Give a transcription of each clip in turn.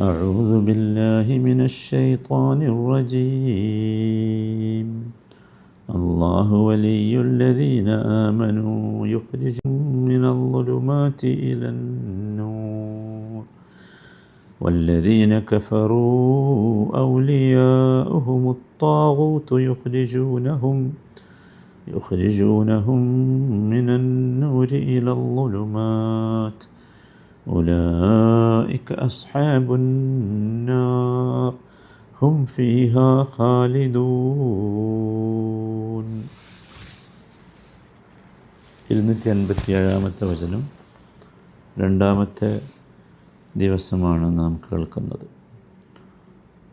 أعوذ بالله من الشيطان الرجيم. الله ولي الذين آمنوا يخرجهم من الظلمات إلى النور. والذين كفروا أولياؤهم الطاغوت يخرجونهم يخرجونهم من النور إلى الظلمات. أولئك أصحاب النار هم فيها خالدون ഇരുന്നൂറ്റി അൻപത്തി ഏഴാമത്തെ വചനം രണ്ടാമത്തെ ദിവസമാണ് നാം കേൾക്കുന്നത്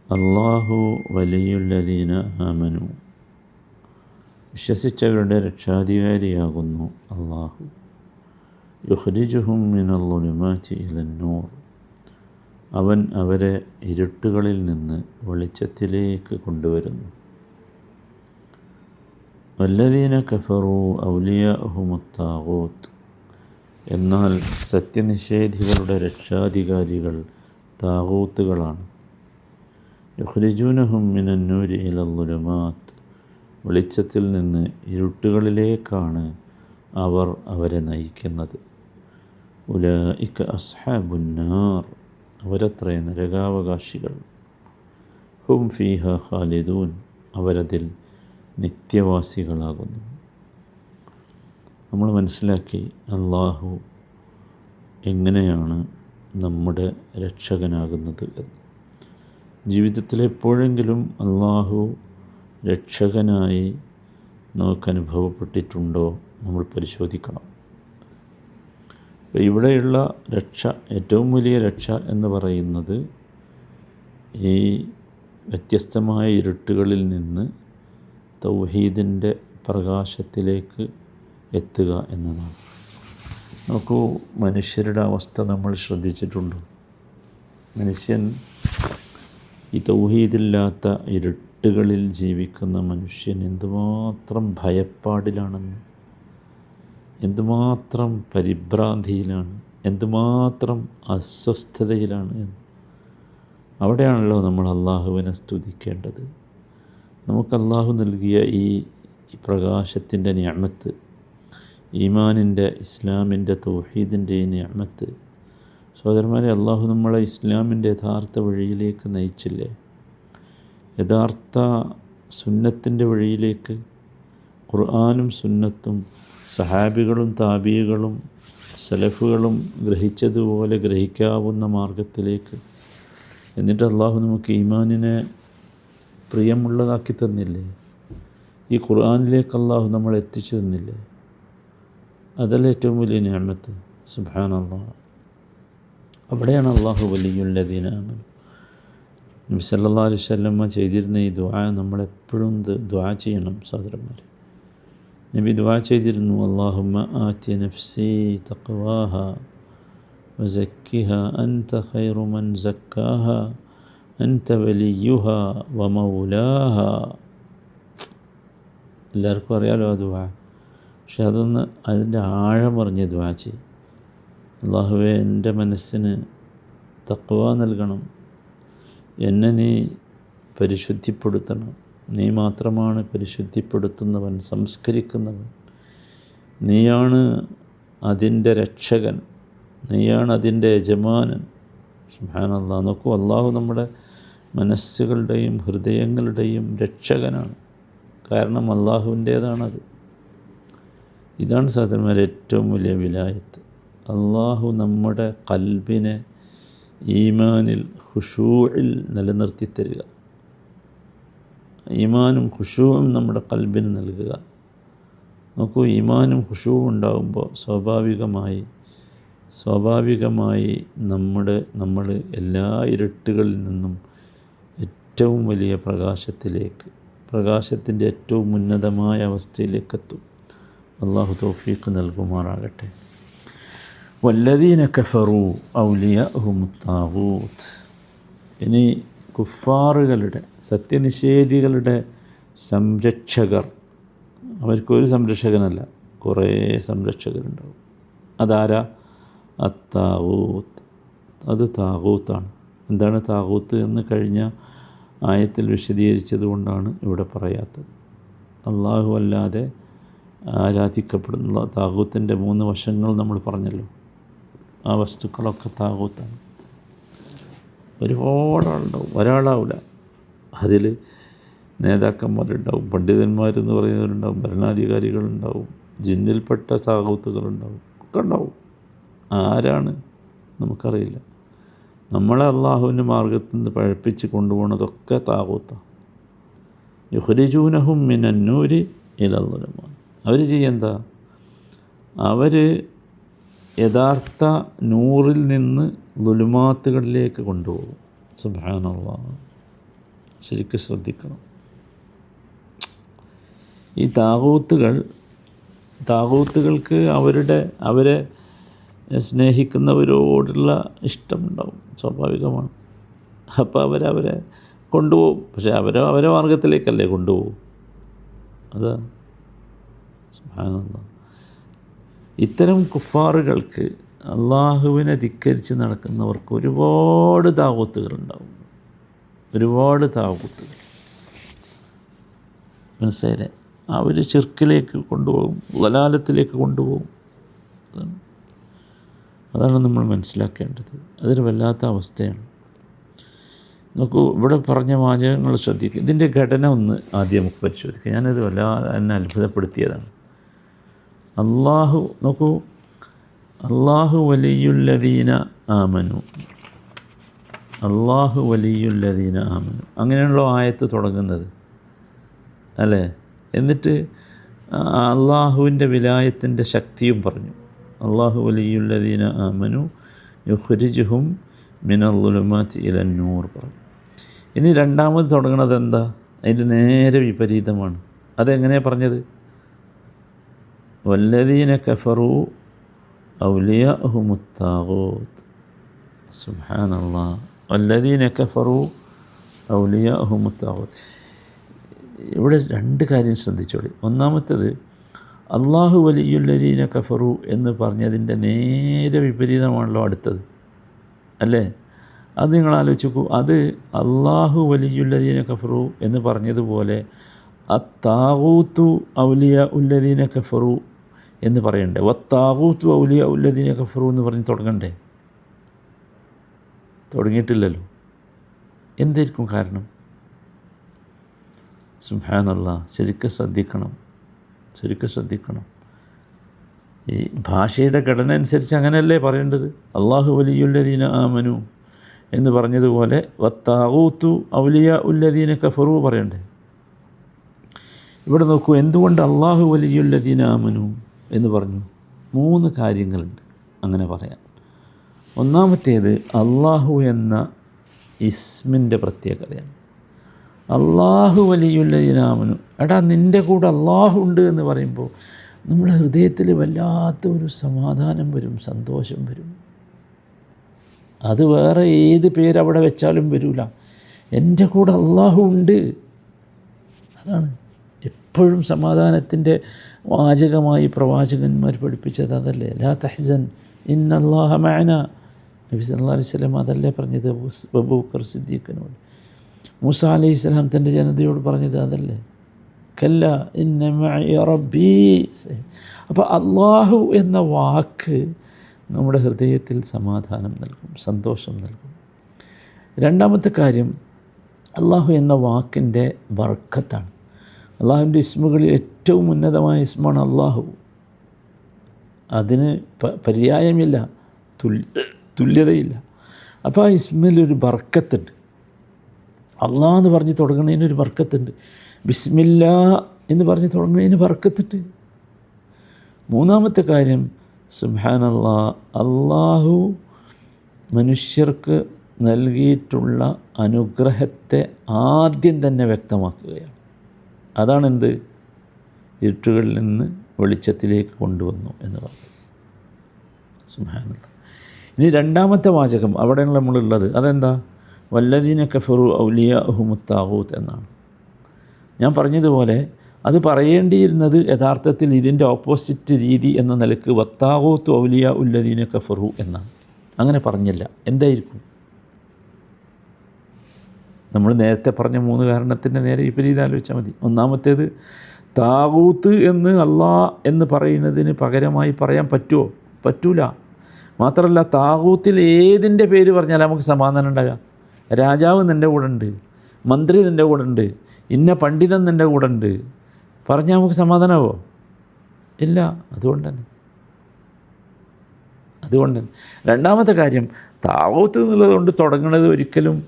അള്ളാഹു വലിയുല്ലദീന ആമനു വിശ്വസിച്ചവരുടെ രക്ഷാധികാരിയാകുന്നു അള്ളാഹു യുഹ്രിജുഹും മിനല്ലുലുമാറ്റി ഇലന്നൂർ അവൻ അവരെ ഇരുട്ടുകളിൽ നിന്ന് വെളിച്ചത്തിലേക്ക് കൊണ്ടുവരുന്നു. വല്ലദീന കഫറു ഔലിയാഹുമുത്താവൂത്ത് എന്നാൽ സത്യനിഷേധികളുടെ രക്ഷാധികാരികൾ താകൂത്തുകളാണ് യുഹ്രിജൂനഹും മിനന്നൂരി ഇലല്ലുലുമാത്ത് വെളിച്ചത്തിൽ നിന്ന് ഇരുട്ടുകളിലേക്കാണ് അവർ അവരെ നയിക്കുന്നത്. ഉലഇക്ക അസ്ഹാബുന്നാർ അവരത്രേ നരകാവകാശികൾ. ഹും ഫീഹ ഖാലിദൂൻ. അവരതിൽ നിത്യവാസികളാകുന്നു. നമ്മൾ മനസ്സിലാക്കി അള്ളാഹു എങ്ങനെയാണ് നമ്മുടെ രക്ഷകനാകുന്നത് എന്ന്. ജീവിതത്തിൽ എപ്പോഴെങ്കിലും അള്ളാഹു രക്ഷകനായി നമുക്ക് അനുഭവപ്പെട്ടിട്ടുണ്ടോ നമ്മൾ പരിശോധിക്കണം. ഇവിടെയുള്ള രക്ഷ ഏറ്റവും വലിയ രക്ഷ എന്ന് പറയുന്നത് ഈ വ്യത്യസ്തമായ ഇരുട്ടുകളിൽ നിന്ന് തൗഹീദിന്റെ പ്രകാശത്തിലേക്ക് എത്തുക എന്നതാണ്. നോക്കൂ മനുഷ്യരുടെ അവസ്ഥ നമ്മൾ ശ്രദ്ധിച്ചിട്ടുണ്ട്? മനുഷ്യൻ ഈ തൗഹീദില്ലാത്ത ഇരുട്ടുകളിൽ ജീവിക്കുന്ന മനുഷ്യൻ എന്തുമാത്രം ഭയപ്പാടിലാണെന്ന്. എന്തുമാത്രം പരിഭ്രാന്തിയിലാണ് എന്തുമാത്രം അസ്വസ്ഥതയിലാണ് എന്ന്. അവിടെയാണല്ലോ നമ്മൾ അള്ളാഹുവിനെ സ്തുതിക്കേണ്ടത്. നമുക്ക് അള്ളാഹു നൽകിയ ഈ പ്രകാശത്തിന്റെ ഞാമത്ത് ഈമാനിന്റെ ഇസ്ലാമിന്റെ തൗഹീദിന്റെ ഈ ഞാമത്ത്. സഹോദരന്മാരെ അള്ളാഹു നമ്മളെ ഇസ്ലാമിന്റെ യഥാർത്ഥ വഴിയിലേക്ക് നയിച്ചില്ലേ? യഥാർത്ഥ സുന്നത്തിന്റെ വഴിയിലേക്ക് ഖുർആാനും സുന്നത്തും സഹാബികളും താബികളും സലഫുകളും ഗ്രഹിച്ചതുപോലെ ഗ്രഹിക്കാവുന്ന മാർഗത്തിലേക്ക് എന്നിട്ട് അള്ളാഹു നമുക്ക് ഈമാനിനെ പ്രിയമുള്ളതാക്കി തന്നില്ലേ ഈ ഖുർആാനിലേക്ക് അള്ളാഹു നമ്മൾ എത്തിച്ചു തന്നില്ലേ? അതല്ല ഏറ്റവും വലിയ ഞാമത്ത്. സുബാൻ അള്ളാഹ് അവിടെയാണ് അള്ളാഹു വലിയുള്ളദീനാമൻ നബി സല്ലാ അലൈഹി സ്വല്ലമ്മ ചെയ്തിരുന്ന ഈ ദ്വാ നമ്മളെപ്പോഴും ദ്വാ ചെയ്യണം സഹോദരന്മാർ നബി ദുവാ ചെയ്തിരുന്നു അള്ളാഹുമ്മ ആത്യ നഫ്സി തക്വാഹ വസക്കിഹ അൻത ഖൈറു മൻ സക്കാഹ അൻത വലിയുഹ വമൗലാഹ എല്ലാവർക്കും അറിയാലോ ആ ദ്വാ പക്ഷെ അതൊന്ന് അതിന്റെ ആഴമറിഞ്ഞ് ദ്വാ ചെയ്യും. അള്ളാഹുവെ എന്റെ മനസ്സിന് തക്വ നൽകണം. എന്നെ നീ പരിശുദ്ധിപ്പെടുത്തണം. നീ മാത്രമാണ് പരിശുദ്ധിപ്പെടുത്തുന്നവൻ സംസ്കരിക്കുന്നവൻ. നീയാണ് അതിന്റെ രക്ഷകൻ. നീയാണ് അതിന്റെ യജമാനൻ. സുഹാനല്ലാ നോക്കൂ അള്ളാഹു നമ്മുടെ മനസ്സുകളുടെയും ഹൃദയങ്ങളുടെയും രക്ഷകനാണ്. കാരണം അള്ളാഹുവിന്റേതാണത് ഇതാണ് സാധാരണ ഏറ്റവും വലിയ വിലായത്ത്. അള്ളാഹു നമ്മുടെ കൽബിനെ ഈമാനിൽ ഹുഷൂഴിൽ നിലനിർത്തി തരിക ഈമാനും ഖുഷുവും നമ്മുടെ കൽബിന് നൽകുക. നോക്കൂ ഈമാനും ഖുഷുവും ഉണ്ടാകുമ്പോൾ സ്വാഭാവികമായി സ്വാഭാവികമായി നമ്മുടെ നമ്മൾ എല്ലാ ഇരുട്ടുകളിൽ നിന്നും ഏറ്റവും വലിയ പ്രകാശത്തിലേക്ക് പ്രകാശത്തിന്റെ ഏറ്റവും ഉന്നതമായ അവസ്ഥയിലേക്ക് അവസ്ഥയിലേക്കെത്തും അള്ളാഹു തോഫീക്ക് നൽകുമാറാകട്ടെ. വല്ലദീന കഫറു ഔലിയ ഹുമുത്താവൂത്ത് ഇനി കുഫാറുകളുടെ സത്യനിഷേധികളുടെ സംരക്ഷകർ. അവർക്കൊരു സംരക്ഷകനല്ല കുറേ സംരക്ഷകരുണ്ടാവും. അതാരാ? അത്താവൂത്ത്. അത് താകൂത്താണ് എന്താണ് താകൂത്ത് എന്ന് കഴിഞ്ഞ ആയത്തിൽ വിശദീകരിച്ചത് കൊണ്ടാണ് ഇവിടെ പറയാത്തത്. അള്ളാഹു അല്ലാതെ ആരാധിക്കപ്പെടുന്ന താകൂത്തിന്റെ മൂന്ന് വശങ്ങൾ നമ്മൾ പറഞ്ഞല്ലോ. ആ വസ്തുക്കളൊക്കെ താകൂത്താണ് ഒരുപാട് ആളുണ്ടാവും ഒരാളാവില്ല അതിൽ നേതാക്കന്മാരുണ്ടാവും പണ്ഡിതന്മാരെന്ന് പറയുന്നവരുണ്ടാവും ഭരണാധികാരികളുണ്ടാവും ജിന്നിൽപ്പെട്ട സാഹൂത്തുകളുണ്ടാവും ഒക്കെ ഉണ്ടാവും ആരാണ്? നമുക്കറിയില്ല. നമ്മളെ അള്ളാഹുവിന്റെ മാർഗത്തിൽ നിന്ന് പഴപ്പിച്ച് കൊണ്ടുപോകുന്നതൊക്കെ താകൂത്താണ് യുഹരിജൂനഹും മിനന്നൂരി ഇലന്നുലമാണ് അവർ ചെയ്യെന്താ? അവർ യഥാർത്ഥ നൂറിൽ നിന്ന് ലുലുമാത്തുകളിലേക്ക് കൊണ്ടുപോകും. സുബാനുള്ള ശരിക്കും ശ്രദ്ധിക്കണം. ഈ താകൂത്തുകൾ താകൂത്തുകൾക്ക് അവരുടെ അവരെ സ്നേഹിക്കുന്നവരോടുള്ള ഇഷ്ടമുണ്ടാവും സ്വാഭാവികമാണ്. അപ്പോൾ അവരവരെ കൊണ്ടുപോകും. പക്ഷെ അവരെ അവരെ മാർഗത്തിലേക്കല്ലേ കൊണ്ടുപോകും? അതാ. സുബാനുള്ള ഇത്തരം കുഫാറുകൾക്ക് അള്ളാഹുവിനെ ധിക്കരിച്ച് നടക്കുന്നവർക്ക് ഒരുപാട് താവൂത്തുകളുണ്ടാവും. ഒരുപാട് താവൂത്തുകൾ. മനസ്സിലെ അവർ ചെറുക്കിലേക്ക് കൊണ്ടുപോകും വലാലത്തിലേക്ക് കൊണ്ടുപോകും. അതാണ്. നമ്മൾ മനസ്സിലാക്കേണ്ടത്. അതൊരു വല്ലാത്ത അവസ്ഥയാണ്. നോക്കൂ ഇവിടെ പറഞ്ഞ വാചകങ്ങൾ ശ്രദ്ധിക്കുക ഇതിന്റെ ഘടന ഒന്ന് ആദ്യം നമുക്ക് പരിശോധിക്കുക ഞാനത് വല്ലാതെ എന്നെ അത്ഭുതപ്പെടുത്തിയതാണ്. അള്ളാഹു നോക്കൂ അള്ളാഹു വലിയുല്ലദീന ആമനു. അള്ളാഹു വലിയുല്ലദീന ആമനു. അങ്ങനെയുള്ള ആയത്ത് തുടങ്ങുന്നത്. അല്ലേ? എന്നിട്ട് അള്ളാഹുവിന്റെ വിലായത്തിന്റെ ശക്തിയും പറഞ്ഞു. അള്ളാഹു വലിയുല്ലദീന ആമനു യുഹുരിജുഹും മിനല്ലുലുമാറ്റ് ഇലന്നൂർ പറഞ്ഞു. ഇനി രണ്ടാമത് തുടങ്ങുന്നത് എന്താ? അതിന്റെ നേരെ വിപരീതമാണ്. അതെങ്ങനെയാണ് പറഞ്ഞത്? വല്ലദീന കഫറു ഔലിയ سبحان الله. والذين كفروا أولياءهم الطاغوت. ഇവിടെ രണ്ട് കാര്യം ശ്രദ്ധിച്ചോളി. ഒന്നാമത്തേത് അള്ളാഹു വലിയുല്ലദീന കഫറു എന്ന് പറഞ്ഞതിന്റെ നേരെ വിപരീതമാണല്ലോ അടുത്തത്. അല്ലേ? അത് നിങ്ങൾ ആലോചിച്ച് നോക്കൂ അത് അള്ളാഹു വലിയുല്ലദീന കഫറു എന്ന് പറഞ്ഞതുപോലെ അത്താകൂത്തു ഔലിയ ഉല്ലദീന കഫറു എന്ന് പറയണ്ടേ. വത്താകൂത്തു ഔലിയ ഉല്ലദീന കഫറു എന്ന് പറഞ്ഞ് തുടങ്ങണ്ടേ? തുടങ്ങിയിട്ടില്ലല്ലോ. എന്തായിരിക്കും കാരണം? സുഹാനല്ല ശരിക്കും ശ്രദ്ധിക്കണം. ശരിക്കും ശ്രദ്ധിക്കണം. ഈ ഭാഷയുടെ ഘടന അനുസരിച്ച് അങ്ങനെയല്ലേ പറയേണ്ടത്? അള്ളാഹു വലിയുല്ലദീന ആമനു എന്ന് പറഞ്ഞതുപോലെ വത്താകൂത്തു ഔലിയ ഉല്ലദീന കഫറു പറയണ്ടേ? ഇവിടെ നോക്കൂ എന്തുകൊണ്ട് അള്ളാഹു വലിയുല്ലദീന ആമനു? എന്ന് പറഞ്ഞു. മൂന്ന് കാര്യങ്ങളുണ്ട്. അങ്ങനെ പറയാം. ഒന്നാമത്തേത് അള്ളാഹു എന്ന ഇസ്മിന്റെ പ്രത്യേകതയാണ്. അള്ളാഹു വലിയുള്ളതിനാമനു എടാ നിന്റെ കൂടെ അള്ളാഹു ഉണ്ട് എന്ന് പറയുമ്പോൾ നമ്മുടെ ഹൃദയത്തിൽ വല്ലാത്ത ഒരു സമാധാനം വരും സന്തോഷം വരും. അത് വേറെ ഏത് പേരവിടെ വെച്ചാലും വരില്ല എന്റെ കൂടെ അള്ളാഹു ഉണ്ട്. അതാണ് എപ്പോഴും സമാധാനത്തിന്റെ വാചകമായി പ്രവാചകന്മാർ പഠിപ്പിച്ചത് അതല്ലേ? ലാ തഹ്സൻ ഇന്നല്ലാഹ മഅന. നബി സല്ലല്ലാഹു അലൈഹി വസല്ലം അതല്ലേ പറഞ്ഞത്? അബൂബക്കർ സിദ്ദീഖിനോട്. മൂസ അലൈഹി സ്വലാം തന്റെ ജനതയോട് പറഞ്ഞത് അതല്ലേ? കല്ല ഇന്ന റബ്ബി. അപ്പോൾ അള്ളാഹു എന്ന വാക്ക് നമ്മുടെ ഹൃദയത്തിൽ സമാധാനം നൽകും സന്തോഷം നൽകും. രണ്ടാമത്തെ കാര്യം അള്ളാഹു എന്ന വാക്കിന്റെ വർക്കത്താണ്. അള്ളാഹുവിന്റെ ഇസ്മുകളിൽ ഏറ്റവും ഉന്നതമായ ഇസ്മാണ് അള്ളാഹു. അതിന് പര്യായമില്ല തുല്യ തുല്യതയില്ല. അപ്പോൾ ആ ഇസ്മിലൊരു ബർക്കത്തുണ്ട്. അള്ളാഹ് എന്ന് പറഞ്ഞ് തുടങ്ങുന്നതിനൊരു ബർക്കത്തുണ്ട്. ബിസ്മില്ല എന്ന് പറഞ്ഞ് തുടങ്ങുന്നതിന് ബർക്കത്തുണ്ട്. മൂന്നാമത്തെ കാര്യം സുബാനല്ലാ അള്ളാഹു മനുഷ്യർക്ക് നൽകിയിട്ടുള്ള അനുഗ്രഹത്തെ ആദ്യം തന്നെ വ്യക്തമാക്കുകയാണ്. അതാണെന്ത്? ഇരുട്ടുകളിൽ നിന്ന് വെളിച്ചത്തിലേക്ക് കൊണ്ടുവന്നു എന്ന് പറഞ്ഞു. ഇനി രണ്ടാമത്തെ വാചകം അവിടെയാണ് നമ്മളുള്ളത്. അതെന്താ? വല്ലദീന കഫറു ഔലിയ അഹുമുത്താവൂത്ത് എന്നാണ്. ഞാൻ പറഞ്ഞതുപോലെ അത് പറയേണ്ടിയിരുന്നത് യഥാർത്ഥത്തിൽ ഇതിന്റെ ഓപ്പോസിറ്റ് രീതി എന്ന നിലയ്ക്ക് വത്താവൂത്ത് ഔലിയ ഉല്ലദീന കഫറു എന്നാണ്. അങ്ങനെ പറഞ്ഞില്ല. എന്തായിരിക്കും? നമ്മൾ നേരത്തെ പറഞ്ഞ മൂന്ന് കാരണത്തിന്റെ നേരെ വിപരീതം ആലോചിച്ചാൽ മതി. ഒന്നാമത്തേത് താകൂത്ത് എന്ന് അള്ളാ എന്ന് പറയുന്നതിന് പകരമായി പറയാൻ പറ്റുമോ? പറ്റൂല. മാത്രമല്ല താകൂത്തിൽ ഏതിന്റെ പേര് പറഞ്ഞാൽ നമുക്ക് സമാധാനം ഉണ്ടാകാം. രാജാവ് നിന്റെ കൂടെ ഉണ്ട് മന്ത്രി നിന്റെ കൂടെ ഉണ്ട് ഇന്ന പണ്ഡിതൻ നിന്റെ കൂടെ ഉണ്ട്. പറഞ്ഞാൽ നമുക്ക് സമാധാനമാവോ? ഇല്ല അതുകൊണ്ട് തന്നെ. അതുകൊണ്ട് തന്നെ. രണ്ടാമത്തെ കാര്യം താവൂത്ത് എന്നുള്ളത് കൊണ്ട് തുടങ്ങുന്നത് ഒരിക്കലും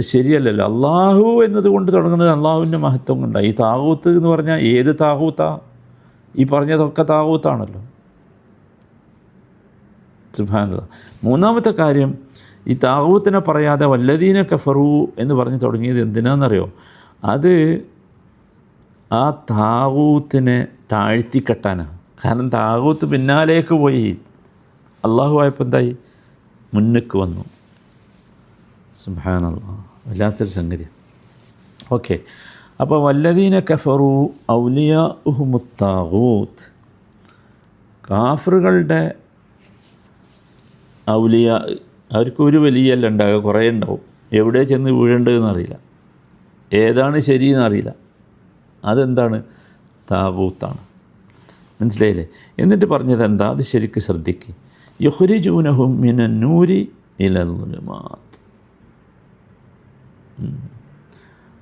ശരിയല്ലല്ലോ. അള്ളാഹു എന്നതുകൊണ്ട് തുടങ്ങുന്നത് അള്ളാഹുവിന്റെ മഹത്വം കൊണ്ടാണ്. ഈ താഹൂത്ത് എന്ന് പറഞ്ഞാൽ ഏത് താഹൂത്താ ഈ പറഞ്ഞതൊക്കെ താഹൂത്താണല്ലോ സുഭാനത മൂന്നാമത്തെ കാര്യം ഈ താഹൂത്തിനെ പറയാതെ വല്ലതീന കഫറു എന്ന് പറഞ്ഞ് തുടങ്ങിയത് എന്തിനാണെന്നറിയോ? അത് ആ താവൂത്തിനെ താഴ്ത്തിക്കെട്ടാനാണ് കാരണം താഹൂത്ത് പിന്നാലേക്ക് പോയി. അള്ളാഹു ആയപ്പോൾ എന്തായി? മുന്നക്ക് വന്നു. സുബാനല്ലാ വല്ലാത്തൊരു സംഗതി ഓക്കെ. അപ്പോൾ വല്ലദീന കഫറു ഔലിയ ഉഹുമുത്താവൂത്ത് കാഫറുകളുടെ ഔലിയ അവർക്ക് ഒരു വലിയല്ല ഉണ്ടാകുക കുറേ ഉണ്ടാവും. എവിടെ ചെന്ന് വീഴേണ്ടതെന്ന് അറിയില്ല. ഏതാണ് ശരിയെന്ന് അറിയില്ല. അതെന്താണ്? താവൂത്താണ് മനസ്സിലായില്ലേ? എന്നിട്ട് പറഞ്ഞത് എന്താ? അത് ശരിക്ക് ശ്രദ്ധിക്കുക യുഹ്രിജൂനഹും മിന നൂരി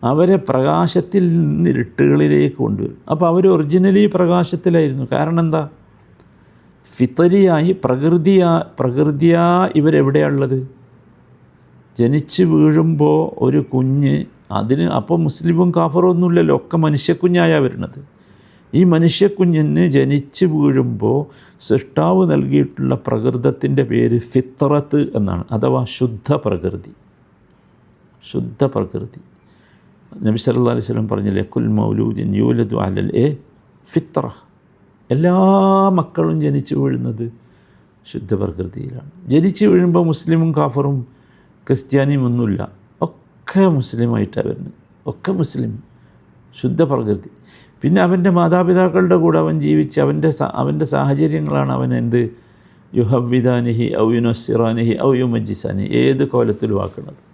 അവരെ പ്രകാശത്തിൽ നിന്ന് ഇരുട്ടുകളിലേക്ക് കൊണ്ടുവരും. അപ്പോൾ അവർ ഒറിജിനലി പ്രകാശത്തിലായിരുന്നു. കാരണം എന്താ? ഫിത്തരിയായി പ്രകൃതിയാ പ്രകൃതിയാ ഇവരെവിടെയാണുള്ളത് ജനിച്ച് വീഴുമ്പോൾ ഒരു കുഞ്ഞ് അതിന് അപ്പോൾ മുസ്ലിമും കാഫറും ഒന്നുമില്ലല്ലോ ഒക്കെ മനുഷ്യക്കുഞ്ഞായാണ് വരുന്നത്. ഈ മനുഷ്യക്കുഞ്ഞിന് ജനിച്ച് വീഴുമ്പോൾ സൃഷ്ടാവ് നൽകിയിട്ടുള്ള പ്രകൃതത്തിന്റെ പേര് ഫിത്രത്ത് എന്നാണ് അഥവാ ശുദ്ധ പ്രകൃതി. ശുദ്ധ പ്രകൃതി. നബി സല്ലാ അലൈഹി സ്വലം പറഞ്ഞില്ലേ കുൽ മൗലൂദിൻ യൂലദു അലൽ എ ഫിത്ര. എല്ലാ മക്കളും ജനിച്ചു വീഴുന്നത് ശുദ്ധ പ്രകൃതിയിലാണ്. ജനിച്ചു വീഴുമ്പോൾ മുസ്ലിമും കാഫറും ക്രിസ്ത്യാനിയും ഒന്നുമില്ല. ഒക്കെ മുസ്ലിമായിട്ടാണ് വരുന്നത്. ഒക്കെ മുസ്ലിം. ശുദ്ധ പ്രകൃതി. പിന്നെ അവന്റെ മാതാപിതാക്കളുടെ കൂടെ അവൻ ജീവിച്ച് അവന്റെ അവന്റെ സാഹചര്യങ്ങളാണ് അവൻ എന്ത്? യുഹവിദാനിഹി ഔ യുനസിറാനിഹി ഔ യുമജിസാനി ഏത് കോലത്തിലും ആക്കുന്നത്.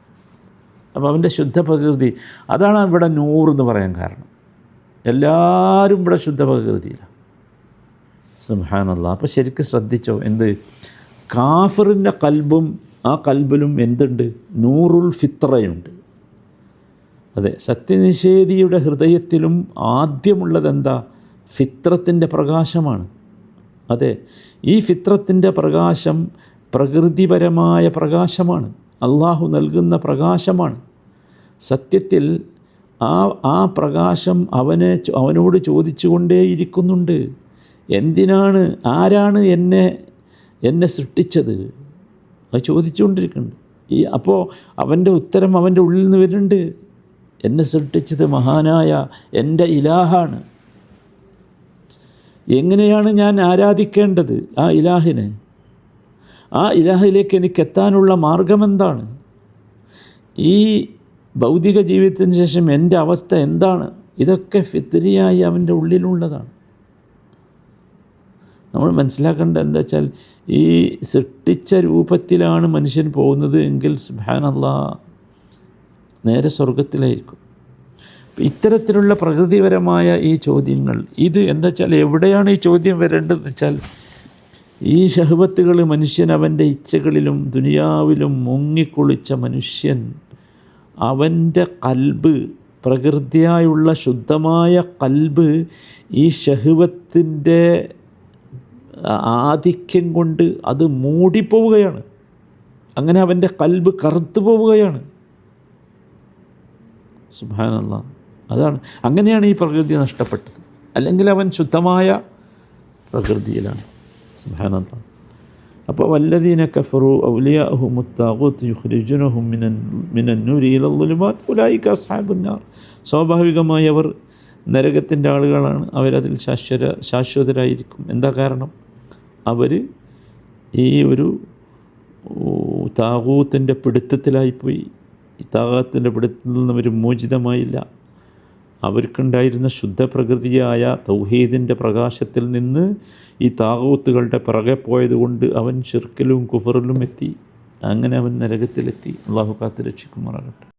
അപ്പോൾ അവന്റെ ശുദ്ധ പ്രകൃതി അതാണ് ഇവിടെ നൂറെന്ന് പറയാൻ കാരണം. എല്ലാവരും ഇവിടെ ശുദ്ധ പ്രകൃതിയിലാണ് സുഹാനല്ല അപ്പോൾ ശരിക്കും ശ്രദ്ധിച്ചോ എന്ത്? കാഫറിന്റെ കൽബും ആ കൽബിലും എന്തുണ്ട്? നൂറുൽ ഫിത്രയുണ്ട്. അതെ സത്യനിഷേധിയുടെ ഹൃദയത്തിലും ആദ്യമുള്ളത് എന്താ ഫിത്രത്തിന്റെ പ്രകാശമാണ്. അതെ ഈ ഫിത്രത്തിന്റെ പ്രകാശം പ്രകൃതിപരമായ പ്രകാശമാണ്. അള്ളാഹു നൽകുന്ന പ്രകാശമാണ്. സത്യത്തിൽ ആ ആ പ്രകാശം അവനെ അവനോട് ചോദിച്ചുകൊണ്ടേയിരിക്കുന്നുണ്ട്. എന്തിനാണ് ആരാണ് എന്നെ എന്നെ സൃഷ്ടിച്ചത്? അത് ചോദിച്ചുകൊണ്ടിരിക്കുന്നുണ്ട്. ഈ അപ്പോൾ അവന്റെ ഉത്തരം അവന്റെ ഉള്ളിൽ നിന്ന് വരുന്നുണ്ട്. എന്നെ സൃഷ്ടിച്ചത് മഹാനായ എന്റെ ഇലാഹാണ്. എങ്ങനെയാണ് ഞാൻ ആരാധിക്കേണ്ടത് ആ ഇലാഹിനെ? ആ ഇലാഹിലേക്ക് എനിക്ക് എത്താനുള്ള മാർഗമെന്താണ്? ഈ ഭൗതിക ജീവിതത്തിന് ശേഷം എന്റെ അവസ്ഥ എന്താണ്? ഇതൊക്കെ ഫിത്തിരിയായി അവന്റെ ഉള്ളിലുള്ളതാണ്. നമ്മൾ മനസ്സിലാക്കേണ്ടത് എന്താ വെച്ചാൽ ഈ സൃഷ്ടിച്ച രൂപത്തിലാണ് മനുഷ്യൻ പോകുന്നത് എങ്കിൽ സുബാനല്ലാ നേരെ സ്വർഗത്തിലായിരിക്കും ഇത്തരത്തിലുള്ള പ്രകൃതിപരമായ ഈ ചോദ്യങ്ങൾ ഇത് എന്താ വെച്ചാൽ എവിടെയാണ് ഈ ചോദ്യം വരേണ്ടതെന്ന് വെച്ചാൽ ഈ ഷഹബത്തുകൾ മനുഷ്യൻ അവന്റെ ഇച്ഛകളിലും ദുനിയാവിലും മുങ്ങിക്കുളിച്ച മനുഷ്യൻ അവന്റെ കൽബ് പ്രകൃതിയായുള്ള ശുദ്ധമായ കൽബ് ഈ ഷഹുവത്തിന്റെ ആധിക്യം കൊണ്ട് അത് മൂടിപ്പോവുകയാണ്. അങ്ങനെ അവന്റെ കൽബ് കറുത്തു പോവുകയാണ്. സുബാനല്ല അതാണ്. അങ്ങനെയാണ് ഈ പ്രകൃതി നഷ്ടപ്പെട്ടത്. അല്ലെങ്കിൽ അവൻ ശുദ്ധമായ പ്രകൃതിയിലാണ്. സുബാനല്ല അപ്പോൾ വല്ലതീന കഫറു ഔലിയാഹു മുത്താഖുത്ത് യുഖ്രിജുനഹും മിനൻ മിനൻ നൂരി ഉലായിക്ക ഉലായിക അസ്ഹാബുന്നാർ. സ്വാഭാവികമായി അവർ നരകത്തിന്റെ ആളുകളാണ്. അവരതിൽ ശാശ്വത ശാശ്വതരായിരിക്കും. എന്താ കാരണം? അവർ ഈ ഒരു താകൂത്തിന്റെ പിടുത്തത്തിലായിപ്പോയി. ഈ താകത്തിന്റെ പിടുത്തത്തിൽ നിന്ന് അവർ മോചിതമായില്ല. അവർക്കുണ്ടായിരുന്ന ശുദ്ധപ്രകൃതിയായ തൗഹീദിന്റെ പ്രകാശത്തിൽ നിന്ന് ഈ താകൂത്തുകളുടെ പിറകെ പോയതുകൊണ്ട് അവൻ ഷിർക്കിലും കുഫറിലും എത്തി. അങ്ങനെ അവൻ നരകത്തിലെത്തി. അള്ളാഹു കാത്ത് രക്ഷിക്കുമാറാകട്ടെ